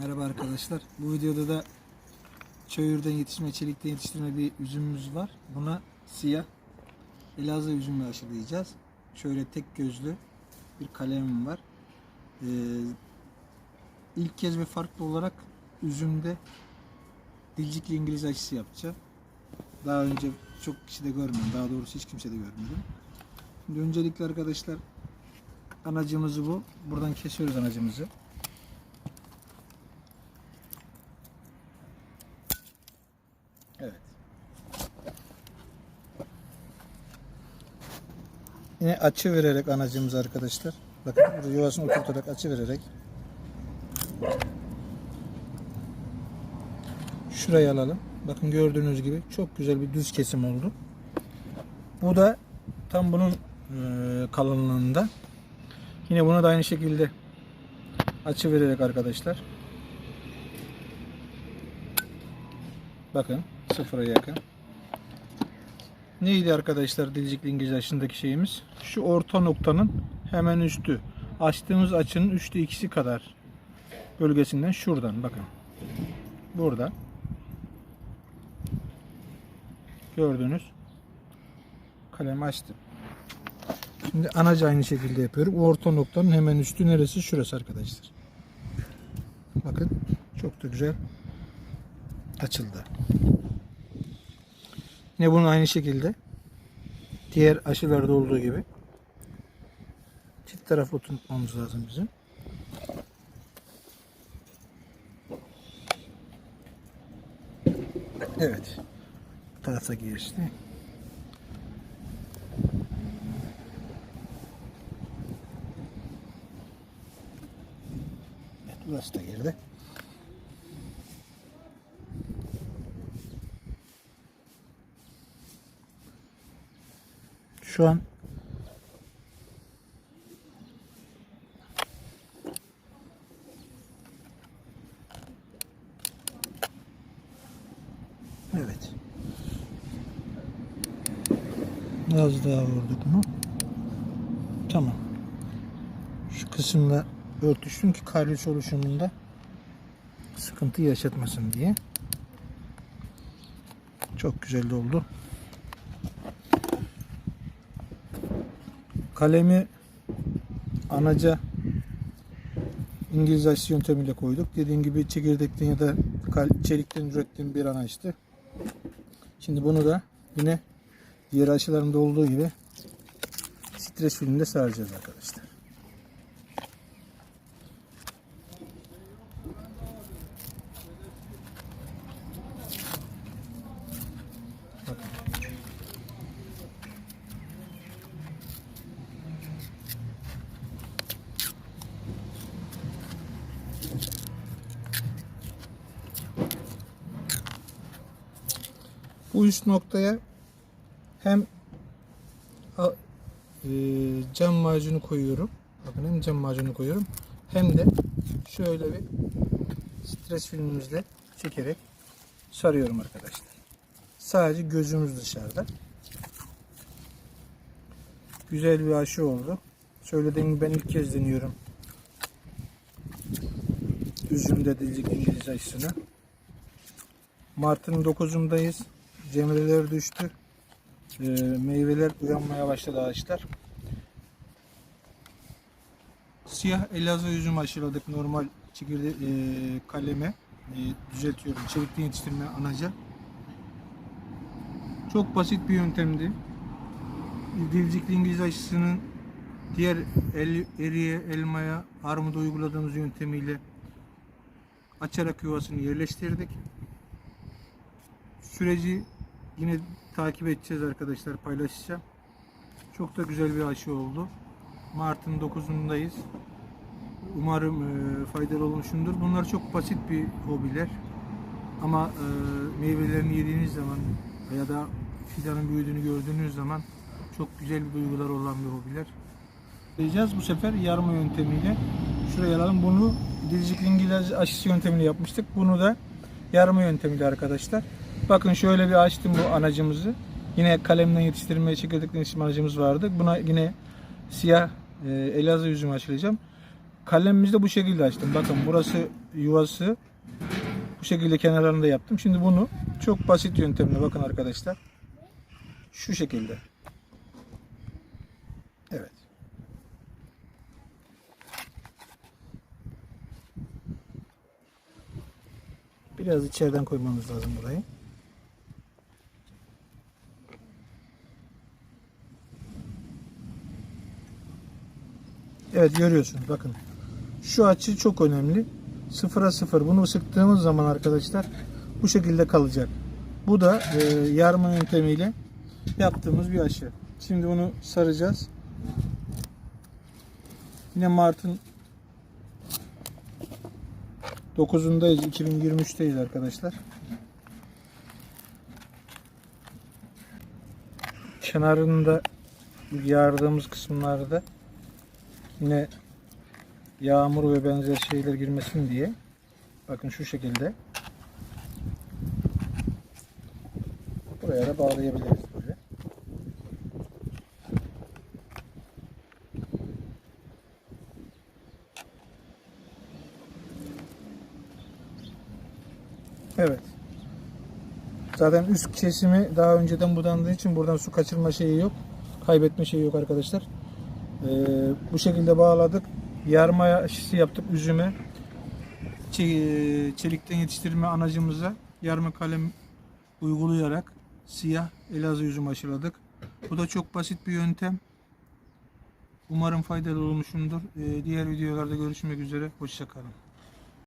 Merhaba arkadaşlar. Bu videoda da çayırdan yetişme, çelikten yetiştirme bir üzümümüz var. Buna siyah Elazığ üzümü aşılayacağız. Şöyle tek gözlü bir kalemim var. Ee, ilk kez ve farklı olarak üzümde dilcikli İngiliz aşısı yapacağım. Daha önce çok kişi de görmedim. Daha doğrusu hiç kimse de görmedim. Şimdi öncelikle arkadaşlar anacımızı bu. Buradan kesiyoruz anacımızı. Evet. Yine açı vererek anacımız arkadaşlar. Bakın burada yuvasını oturtarak açı vererek. Şurayı alalım. Bakın gördüğünüz gibi çok güzel bir düz kesim oldu. Bu da tam bunun e, kalınlığında. Yine buna da aynı şekilde açı vererek arkadaşlar. Bakın sıfıra yakın. Neydi arkadaşlar dilcikli İngiliz aşındaki şeyimiz? Şu orta noktanın hemen üstü. Açtığımız açının üçte ikisi kadar bölgesinden şuradan bakın. Burada. Gördünüz. Kalemi açtım. Şimdi anacı aynı şekilde yapıyorum. Orta noktanın hemen üstü neresi? Şurası arkadaşlar. Bakın çok da güzel açıldı. Yine bunun aynı şekilde diğer aşılarda olduğu gibi çift taraflı tutmamız lazım bizim. Evet. Bu tarafa geçti. Evet, burası da girdi. Şu an Evet. Biraz daha vurduk mu? Tamam. Şu kısımda örtüştüm ki karyos oluşumunda sıkıntı yaşatmasın diye. Çok güzel oldu. Kalemi anaca İngiliz aşısı yöntemiyle koyduk. Dediğim gibi çekirdekten ya da çelikten ürettiğim bir anaçtı. Şimdi bunu da yine diğer aşılarımda olduğu gibi stres filminde saracağız arkadaşlar. Bu üst noktaya hem e, cam macunu koyuyorum. Bakın hem cam macunu koyuyorum hem de şöyle bir stres filmimizle çekerek sarıyorum arkadaşlar. Sadece gözümüz dışarıda. Güzel bir aşı oldu. Söylediğim gibi ben ilk kez deniyorum. Üzümde dilcik İngiliz aşısını. Mart'ın 9'undayız. Cemreler düştü. Ee, meyveler uyanmaya başladı ağaçlar. Siyah Elazığ üzüm aşıladık normal çekirde e, kaleme. E, düzeltiyorum. Çelikten yetiştirme anaca. Çok basit bir yöntemdi. Dilcikli İngiliz aşısının diğer el, eriye, elmaya, armuda uyguladığımız yöntemiyle açarak yuvasını yerleştirdik. Süreci yine takip edeceğiz arkadaşlar paylaşacağım. Çok da güzel bir aşı oldu. Mart'ın 9'undayız. Umarım e, faydalı olmuşumdur. Bunlar çok basit bir hobiler. Ama e, meyvelerini yediğiniz zaman ya da fidanın büyüdüğünü gördüğünüz zaman çok güzel bir duygular olan bir hobiler. Diyeceğiz bu sefer yarma yöntemiyle. Şuraya alalım. Bunu dilcikli İngiliz aşısı yöntemiyle yapmıştık. Bunu da yarma yöntemiyle arkadaşlar. Bakın şöyle bir açtım bu anacımızı. Yine kalemden yetiştirmeye çekirdekten yetiştirme anacımız vardı. Buna yine siyah e, Elazığ üzümü açılacağım. Kalemimizi de bu şekilde açtım. Bakın burası yuvası. Bu şekilde kenarlarını da yaptım. Şimdi bunu çok basit yöntemle bakın arkadaşlar. Şu şekilde. Evet. Biraz içeriden koymamız lazım burayı. Evet görüyorsunuz bakın. Şu açı çok önemli. Sıfıra sıfır. Bunu sıktığımız zaman arkadaşlar bu şekilde kalacak. Bu da e, yarma yöntemiyle yaptığımız bir aşı. Şimdi bunu saracağız. Yine Mart'ın 9'undayız. 2023'teyiz arkadaşlar. Kenarında yardığımız kısımlarda yine yağmur ve benzer şeyler girmesin diye bakın şu şekilde buraya da bağlayabiliriz böyle. Evet. Zaten üst kesimi daha önceden budandığı için buradan su kaçırma şeyi yok. Kaybetme şeyi yok arkadaşlar. Ee, bu şekilde bağladık. Yarma aşısı yaptık üzüme. Çe- Çelikten yetiştirme anacımıza yarma kalem uygulayarak siyah Elazığ üzüm aşıladık. Bu da çok basit bir yöntem. Umarım faydalı olmuşumdur. Ee, diğer videolarda görüşmek üzere. Hoşçakalın.